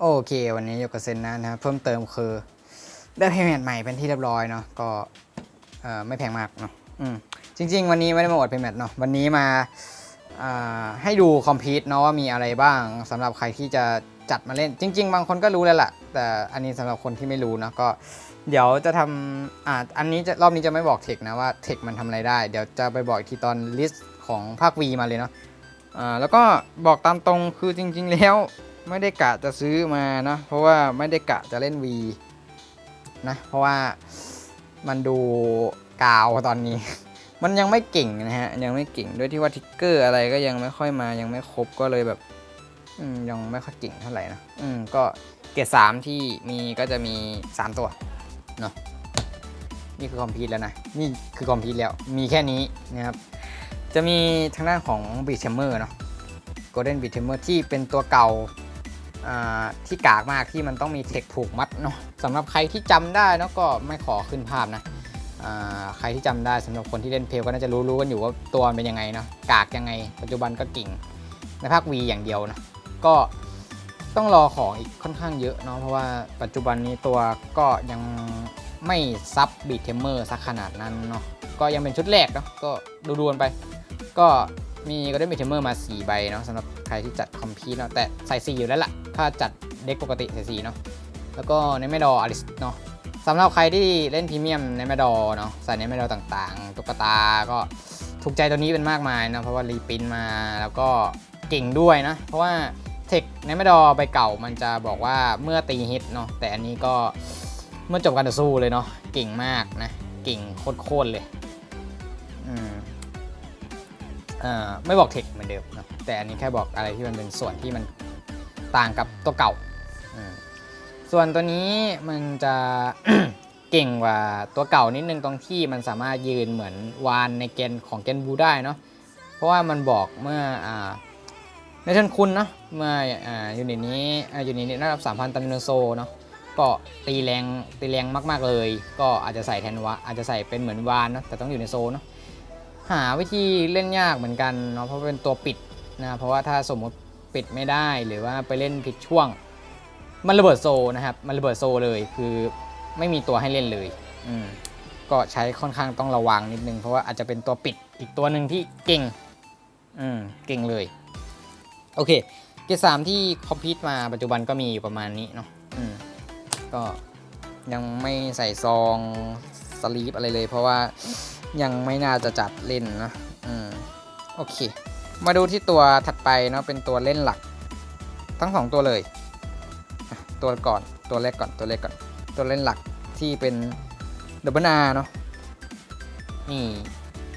โอเค วันนี้อยู่กับเซนนะนะครับเพิ่มเติมคือได้เพย์เมนใหม่เป็นที่เรียบร้อยเนาะก็ไม่แพงมากเนาะจริง ๆ วันนี้ไม่ได้มาอดเพย์เมนเนาะวันนี้มาาให้ดูคอมพิวต์เนาะว่ามีอะไรบ้างสำหรับใครที่จะจัดมาเล่น จริง ๆ บางคนก็รู้แล้วล่ะ แต่อันนี้สำหรับคนที่ไม่รู้นะก็เดี๋ยวจะทำอ่าอันนี้จะรอบนี้จะไม่บอกเทคนะว่าเทคมันทำอะไรได้ เดี๋ยวจะไปบอกอีกทีตอนลิสต์ของภาค V มาเลยเนาะอ่าแล้วก็บอกตามตรงคือจริง ๆ แล้ว ไม่ได้กะจะซื้อมานะเพราะว่าไม่ได้กะจะเล่น V นะเพราะว่ามันดูกาวตอนนี้ มันยังไม่เก่งนะฮะยังไม่เก่งด้วยที่ว่าทิกเกอร์อะไรก็ยังไม่ค่อยมายังไม่ครบก็เลยแบบยังไม่ค่อยเก่งเท่าไหร่นะอืมก็เกรดสามที่มีก็จะมี3ตัวเนาะนี่คือคอมพิวต์แล้วนะนี่คือคอมพิวต์แล้วมีแค่นี้นะครับจะมีทางด้านของ b e a t h a m m e r เนาะ Golden b e a t h a m m e r ที่เป็นตัวเก่า ที่กากมากที่มันต้องมีเทคผูกมัดเนาะสำหรับใครที่จำได้เนาะก็ไม่ขอขึ้นภาพนะใครที่จำได้สำหรับคนที่เล่นเพลก็น่าจะรู้รู้กันอยู่ว่าตัวมันเป็นยังไงเนาะกากยังไง ปัจจุบันก็กิ่งในภาค V อย่างเดียวนะก็ต้องรอของอีกค่อนข้างเยอะเนาะเพราะว่าปัจจุบันนี้ตัวก็ยังไม่ซับบีเทมเมอร์สักขนาดนั้นเนาะก็ยังเป็นชุดแรกเนาะก็ดูๆกันไป ก็มีก็ได้มีเทมเมอร์มา 4 ใบเนาะสำหรับใครที่จัดคอมพิวเนาะแต่ใส่4อยู่แล้วล่ะ ถ้าจัดเด็กปกติใส่4เนาะแล้วก็ในแมดออลิสเนาะสำหรับใครที่เล่นพรีเมียมในแมดอเนาะใส่ในแมดอต่างๆตุ๊กตาก็ถูกใจตัวนี้เป็นมากมายนะเพราะว่ารีปรินมาแล้วก็เก่งด้วยนะ เพราะว่าเทคในแมดอใบเก่ามันจะบอกว่าเมื่อตีฮิตเนาะแต่อันนี้ก็เมื่อจบการต่อสู้เลยเนาะเก่งมากนะเก่งโคตรๆเลยอืมอ่อไม่บอกเทคเหมือนเดิมนะแต่อันนี้แค่บอกอะไรที่มันเป็นส่วนที่มัน ต่างกับตัวเก่า ส่วนตัวนี้มันจะเก่งกว่าตัวเก่านิดนึงตรงที่มันสามารถยืนเหมือนวานในเกณฑ์ของเกนบูได้เนาะ เพราะว่ามันบอกเมื่ออในเชิญคุณเนาะเมื่ออยูนิตนี้อยูนิตนี้ระดับ3,000ตันโนโซเนาะก็ตีแรงตีแรงมาก ๆเลย ก็อาจจะใส่แทนวะอาจจะใส่เป็นเหมือนวานเนาะแต่ต้องอยู่ในโซนเนาะหาวิธีเล่นยากเหมือนกันเนาะเพราะเป็นตัวปิดนะเพราะว่าถ้าสมมติ ปิดไม่ได้หรือว่าไปเล่นผิดช่วง มันระเบิดโซนะครับ มันระเบิดโซเลยคือไม่มีตัวให้เล่นเลย อืมก็ใช้ค่อนข้างต้องระวังนิดนึงเพราะว่าอาจจะเป็นตัวปิดอีกตัวหนึ่งที่เก่ง อืมเก่งเลย โอเค เกสามที่คอมพิวต์มาปัจจุบันก็มีอยู่ประมาณนี้เนาะอืมก็ยังไม่ใส่ซองสลีปอะไรเลย เพราะว่ายังไม่น่าจะจัดเล่นนะอืมโอเค มาดูที่ตัวถัดไปเนาะเป็นตัวเล่นหลัก ทั้งสองตัวเลย ตัวก่อนตัวแรกก่อนตัวแรกก่อน ตัวเล่นหลักที่เป็นดับเบิลอาเนาะนี่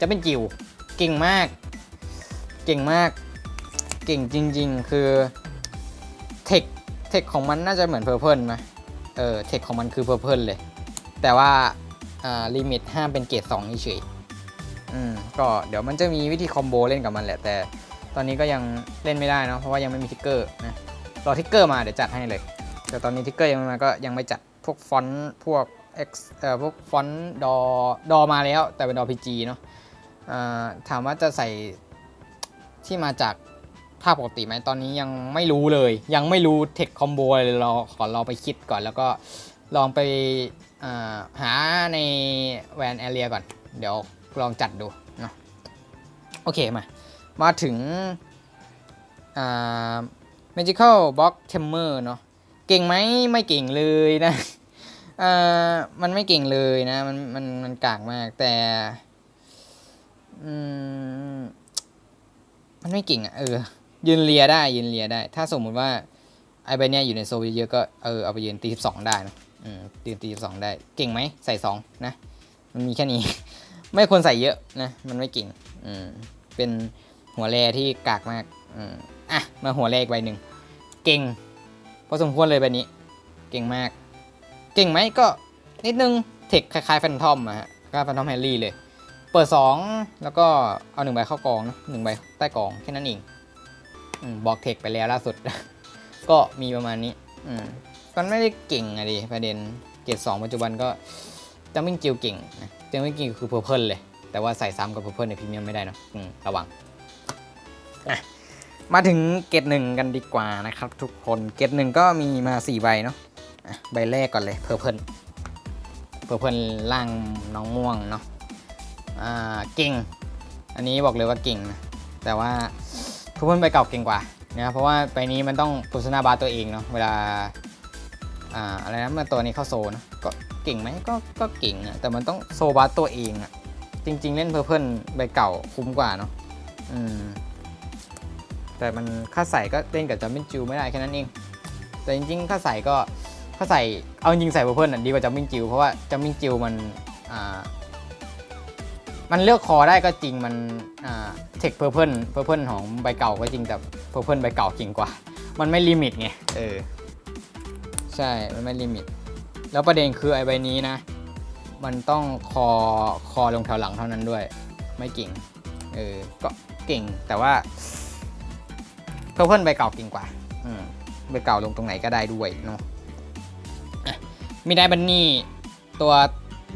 จะเป็นจิวเก่งมาก เก่งมาก เก่งจริง ๆ คือเทคเทคของมันน่าจะเหมือนเพอร์เพิลไหมเออเทคของมันคือเพอร์เพิลเลย แต่ว่าอ่าลิมิตห้ามเป็นเกรดสองเฉยๆ อืมก็เดี๋ยวมันจะมีวิธีคอมโบเล่นกับมันแหละ แต่ตอนนี้ก็ยังเล่นไม่ได้เนาะเพราะว่ายังไม่มีทิกเกอร์นะรอทิกเกอร์มาเดี๋ยวจัดให้เลย แต่ตอนนี้ทิกเกอร์ยังไม่มาก็ยังไม่จัดพวกฟอนต์พวก X เอ่อพวกฟอนต์ดอดอมาแล้ว แต่เป็นดอ PG เนาะถามว่าจะใส่ที่มาจากภาพปกติไหมตอนนี้ยังไม่รู้เลย ยังไม่รู้เทคคอมโบเลยเราขอลองไปคิดก่อน แล้วก็ลองไปาหาในแวนแอเรียก่อน เดี๋ยว ลองจัดดูเนาะโอเคมา มาถึงอ่า Magical Box Tamer เนาะเก่งไหมไม่เก่งเลยนะอ่ามันไม่เก่งเลยนะ มันมันมันกากมากแต่อืมมันไม่เก่งอะ่ะเออ ยืนเลียได้ยืนเลียได้ ถ้าสมมุติว่าไอ้ใบเนี้ยอยู่ในโซลเยอะก็เออเอาไปยืนตีสิบสองได้นะอืมตีตีสองได้ เก่งไหมใส่สองนะ มันมีแค่นี้ ไม่ควรใส่เยอะนะ มันไม่เก่งอืมเป็นหัวแรที่กากมากอืมอะ มาหัวแรกใบหนึ่ง เก่งพอสมควรเลยใบนี้ เก่งมาก เก่งไหมก็นิดนึง เทคคล้ายๆแฟนทอมอะฮะคล้ายแฟนทอมแฮร์รี่เลย เปิด 2 แล้วก็เอาหนึ่งใบเข้ากองนะหนึ่งใบใต้กองแค่นั้นเองอืมบอกเทคไปแล้วล่าสุด ก็มีประมาณนี้ อืมมันไม่ได้เก่งอะดิประเด็นเกรดสองปัจจุบันก็จัมมิ่งจิวเก่งนะ จัมมิ่งจิวคือเพอร์เพิลเลย แต่ว่าใส่ซ้ำกับเพอร์เพิลในพรีเมียมไม่ได้นะอืมระวัง มาถึงเกตหนึ่งกันดีกว่านะครับ ทุกคนเกตหนึ่งก็มีมา 4 ใบเนาะอะใบแรกก่อนเลยเพอร์เพิลเพอร์เพิลล่างน้องม่วงเนาะอ่าเก่ง อันนี้บอกเลยว่าเก่งนะแต่ว่าเพอร์เพิลใบเก่าเก่งกว่านะเพราะว่าใบนี้มันต้องพุชนาบาร์ตัวเองเนาะเวลา อ่าอะไรนะมื่อตัวนี้เข้าโซนะก็เก่งไหมก็ก็เก่งอะแต่มันต้องโซบาร์ตัวเองอะจริง ๆ เล่นเพอร์เพิลใบเก่าคุ้มกว่าเนาะอืมแต่มันค่าใส่ก็เล่นกับจัมมินจิวไม่ได้แค่นั้นเอง แต่จริงๆค่าใส่ก็ค่าใส่เอาจริงใส่เพิ่นอะดีกว่าจัมมินจิวเพราะว่าจัมมินจิวมันอ่ามันเลือกคอได้ก็จริงมันอ่าเทคเพอร์เพิลเพอร์เพิลของใบเก่าก็จริงแต่เพอร์เพิลใบเก่าเก่งกว่า มันไม่ลิมิตไงเออ ใช่ มันไม่ลิมิต แล้วประเด็นคือไอ้ใบนี้นะ มันต้องคอคอลงแถวหลังเท่านั้นด้วย ไม่เก่ง เออ ก็เก่ง แต่ว่าเพอร์เพิลใบเก่าเก่งกว่า อืม ใบเก่าลงตรงไหนก็ได้ด้วยเนาะมีได้บันนี่ตัว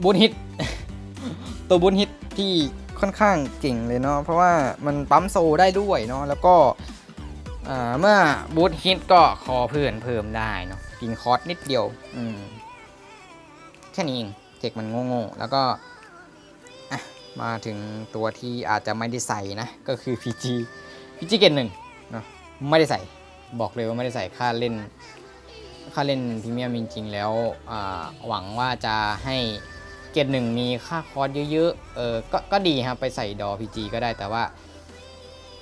บูนฮิต ตัวบูนฮิตที่ค่อนข้างเก่งเลยเนาะ เพราะว่ามันปั๊มโซได้ด้วยเนาะ แล้วก็เมื่อบูทฮิตก็คอเพื่อนเพิ่มได้เนาะ กินคอร์สนิดเดียว อืม แค่นี้เองเทคมันโง่ๆแล้วก็อะมาถึงตัวที่อาจจะไม่ได้ใส่นะ ก็คือ PG PG เกนหนึ่งเนาะไม่ได้ใส่บอกเลยว่าไม่ได้ใส่ค่าเล่น ค่าเล่นพรีเมียมจริงๆแล้วอ่าหวังว่าจะให้เกรดหนึ่งมีค่าคอร์สเยอะๆเออก็ก็ดีครับไปใส่ดอพีจีก็ได้แต่ว่า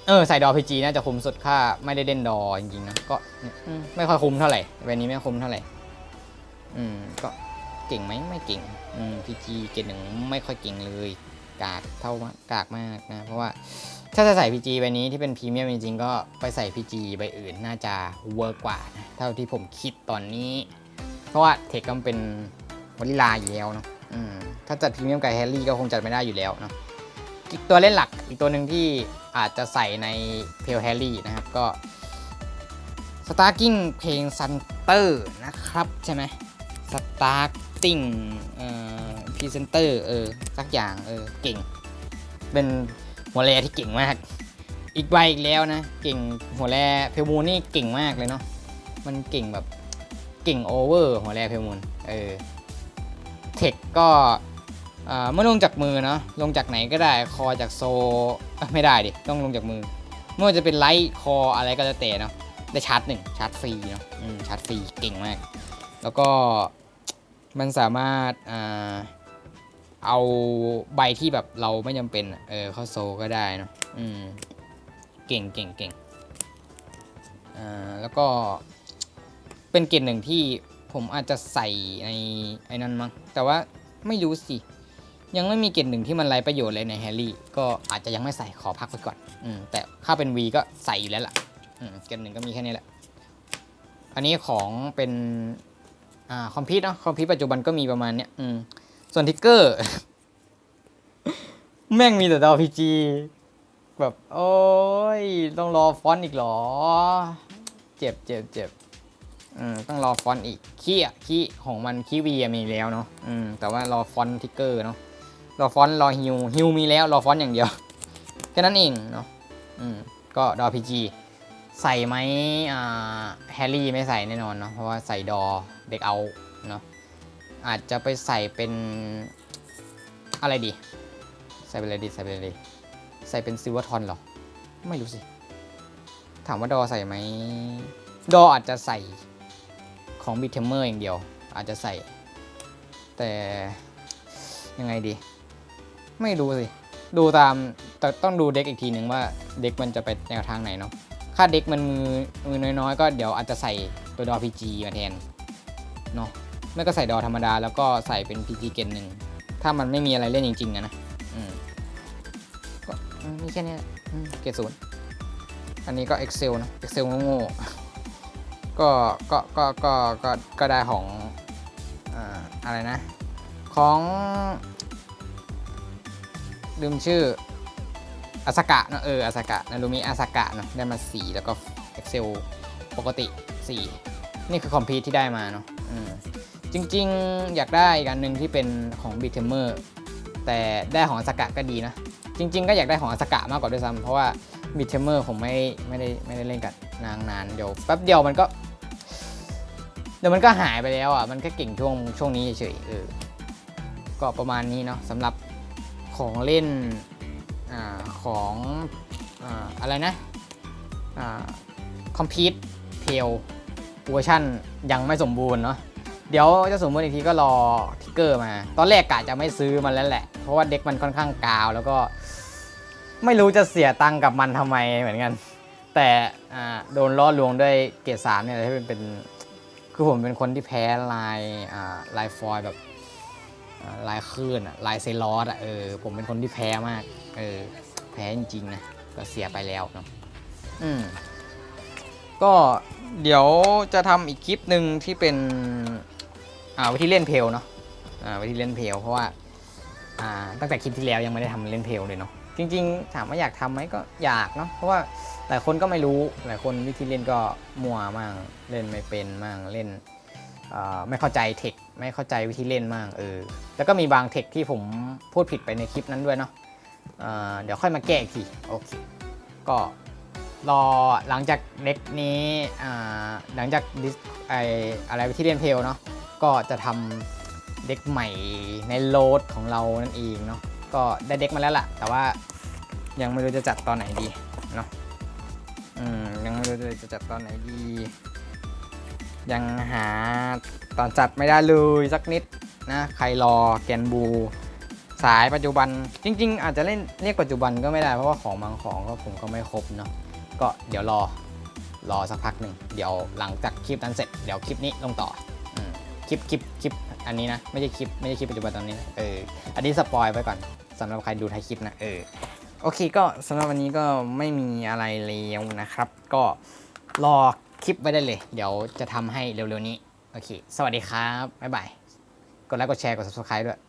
เออใส่ดอพีจีน่าจะคุ้มสุดค่าไม่ได้เล่นดอจริงๆนะก็อืมไม่ค่อยคุ้มเท่าไหร่วันนี้ไม่คุ้มเท่าไหร่ อืม ก็เก่งไหมไม่เก่ง อืมพีจีเกรดหนึ่งไม่ค่อยเก่งเลย กากเท่ามากกากมากนะ เพราะว่าถ้าจะใส่ PG ใบนี้ที่เป็นพรีเมียมจริงๆก็ไปใส่ PG ใบอื่นน่าจะเวิร์กกว่านะเท่าที่ผมคิดตอนนี้ เพราะว่าเทคก็เป็นวลิลาอยู่แล้วเนาะอืมถ้าจัดพรีเมียมกับแฮร์รี่ก็คงจัดไม่ได้อยู่แล้วเนาะ อีกตัวเล่นหลักอีกตัวหนึ่งที่อาจจะใส่ในเพลแฮร์รี่นะครับก็สตาร์กิ้งเพลงซันเตอร์นะครับใช่ไหมสตาร์ติ้งเอ่อพรีเซนเตอร์เออสักอย่างเออเก่ง เป็นหัวแรที่เก่งมาก อีกใบอีกแล้วนะ เก่งหัวแรเพลมูนนี่เก่งมากเลยเนาะมันเก่งแบบเก่งโอเวอร์หัวแรเพลมูนเออเทคก็ เออเมื่อลงจากมือเนาะลงจากไหนก็ได้คอจากโซไม่ได้ดิต้องลงจากมือไม่ว่าจะเป็นไลท์คออะไรก็จะเตะเนาะได้ชาร์จหนึ่งชาร์จฟรีเนาะอืมชาร์จฟรีเก่งมาก แล้วก็มันสามารถอาเอาใบที่แบบเราไม่จำเป็นเออเข้าโซก็ได้เนอะอืมเก่งเก่งเก่งอ่าแล้วก็เป็นเกณฑ์หนึ่งที่ผมอาจจะใส่ในไอ้นั้นมั้งแต่ว่าไม่รู้สิ ยังไม่มีเกณฑ์หนึ่งที่มันไรประโยชน์เลยในแฮร์รี่ ก็อาจจะยังไม่ใส่ขอพักไปก่อนอืมแต่ถ้าเป็น V ก็ใส่อยู่แล้วล่ะอืมเกณฑ์หนึ่งก็มีแค่นี้แหละ อันนี้ของเป็นอ่าคอมพิวเนาะคอมพิวปัจจุบันก็มีประมาณเนี้ยอืมส่วนทิกเกอร์ แม่งมีแต่ดาวพีจีแบบโอ้ยต้องรอฟอนต์อีกเหรอ เจ็บเจ็บเจ็บอืมต้องรอฟอนต์อีกขี้อะขี้ของมันขี้วีมีแล้วเนาะอืมแต่ว่ารอฟอนต์ทิกเกอร์เนาะ รอฟอนต์รอฮิวฮิวมีแล้วรอฟอนต์อย่างเดียวแค่นั้นเองเนาะอืมก็ดอพีจีใส่ไหมอ่าแฮร์รี่ไม่ใส่แน่นอนเนาะเพราะว่าใส่ดอเด็กเอาเนาะอาจจะไปใส่เป็นอะไรดี ใส่เป็นอะไรดีใส่เป็นอะไรดีใส่เป็นซิลเวอร์ทอนเหรอ ไม่รู้สิ ถามว่าดอใส่ไหมดออาจจะใส่ของบิทเทมเมอร์อย่างเดียว อาจจะใส่ แต่ยังไงดี ไม่รู้สิ ดูตามแต่ต้องดูเด็กอีกทีหนึ่งว่าเด็กมันจะไปแนวทางไหนเนาะค่าเด็กมันมือมือน้อยๆ ก็เดี๋ยวอาจจะใส่ตัวดอพีจีมาแทนเนาะไม่ก็ใส่ดอธรรมดาแล้วก็ใส่เป็น PG เกนหนึ่งถ้ามันไม่มีอะไรเล่นจริงๆอะนะอืมก็มีแค่นี้เกรดศูนย์อันนี้ก็ Excel นะ Excel โง่ๆก็ก็ก็ก็ก็ก็ได้ของอ่าอะไรนะ ของ ลืมชื่ออาสกะเนอะเอออาสกะนารูมิอาสกะเนอะได้มา4แล้วก็ Excel ปกติ 4 นี่คือคอมพิวที่ได้มาเนาะจริงๆ อยากได้อีกอันหนึ่งที่เป็นของบิทเทมเมอร์แต่ได้ของอาสกะก็ดีนะ จริง ๆ ก็อยากได้ของอาสกะมากกว่าด้วยซ้ำเพราะว่ามิดเทมเมอร์ผมไม่ไม่ได้ไม่ได้เล่นกับนางนานเดี๋ยวแป๊บเดียวมันก็เดี๋ยวมันก็หายไปแล้วอะมันแค่เก่งช่วงช่วงนี้เฉยๆเออก็ประมาณนี้เนาะสำหรับ ของเล่นอของออะไรนะคอมพิวต์เพลเวอร์ชันยังไม่สมบูรณ์เนาะเดี๋ยวจะสมบูรณ์อีกทีก็รอทิกเกอร์มา ตอนแรกกะจะไม่ซื้อมันแล้วแหละ เพราะว่าเด็กมันค่อนข้างกาว แล้วก็ไม่รู้จะเสียตังค์กับมันทำไมเหมือนกัน แต่โดนล่อลวงด้วยเกรดสามเนี่ยที่เป็นเป็น คือผมเป็นคนที่แพ้ลายลายฟอยแบบ ลายคลื่นอะลายเซลอสอะเออผมเป็นคนที่แพ้มาก เออ แพ้จริงๆนะ ก็เสียไปแล้วเนาะอืมก็เดี๋ยวจะทำอีกคลิปหนึ่งที่เป็น อ่าวิธีเล่นเพลเนาะอ่าวิธีเล่นเพลเพราะว่า อ่า ตั้งแต่คลิปที่แล้วยังไม่ได้ทำเล่นเพลเลยเนาะจริง ๆ ถามว่าอยากทำไหมก็อยากเนาะเพราะว่าหลายคนก็ไม่รู้หลายคนวิธีเล่นก็มัวมั่งเล่นไม่เป็นมั่งเล่นไม่เข้าใจเทค ไม่เข้าใจวิธีเล่นมั่งเออแล้วก็มีบางเทคที่ผมพูดผิดไปในคลิปนั้นด้วยเนาะเออเดี๋ยวค่อยมาแก้อีกทีโอเคก็รอหลังจากเด็กนี้หลังจากไออะไรวิธีเล่นเพลเนาะก็จะทำเด็กใหม่ในโหลดของเรานั่นเองเนาะก็ได้เด็กมาแล้วล่ะ แต่ว่ายังไม่รู้จะจัดตอนไหนดีอืมยังไม่รู้เลยจะจัดตอนไหนดี ยังหาตอนจัดไม่ได้เลยสักนิดนะใครรอแกนบู สายปัจจุบันจริง ๆ อาจจะเล่นเรียกปัจจุบันก็ไม่ได้เพราะว่าของบางของก็ผมก็ไม่ครบเนาะก็เดี๋ยวรอรอสักพักหนึ่งเดี๋ยวหลังจากคลิปนั้นเสร็จเดี๋ยวคลิปนี้ลงต่ออคลิปคลิปคลิปอันนี้นะไม่ใช่คลิปไม่ใช่คลิปปัจจุบันตอนนี้นะเอออันนี้สปอยไว้ก่อนสำหรับใครดูท้ายคลิปนะเออโอเคก็สำหรับวันนี้ก็ไม่มีอะไรแล้วนะครับ ก็รอ คลิปไว้ได้เลย เดี๋ยวจะทำให้เร็วๆนี้ โอเค สวัสดีครับ บ๊ายบาย กดไลค์ กดแชร์ กด subscribe ด้วย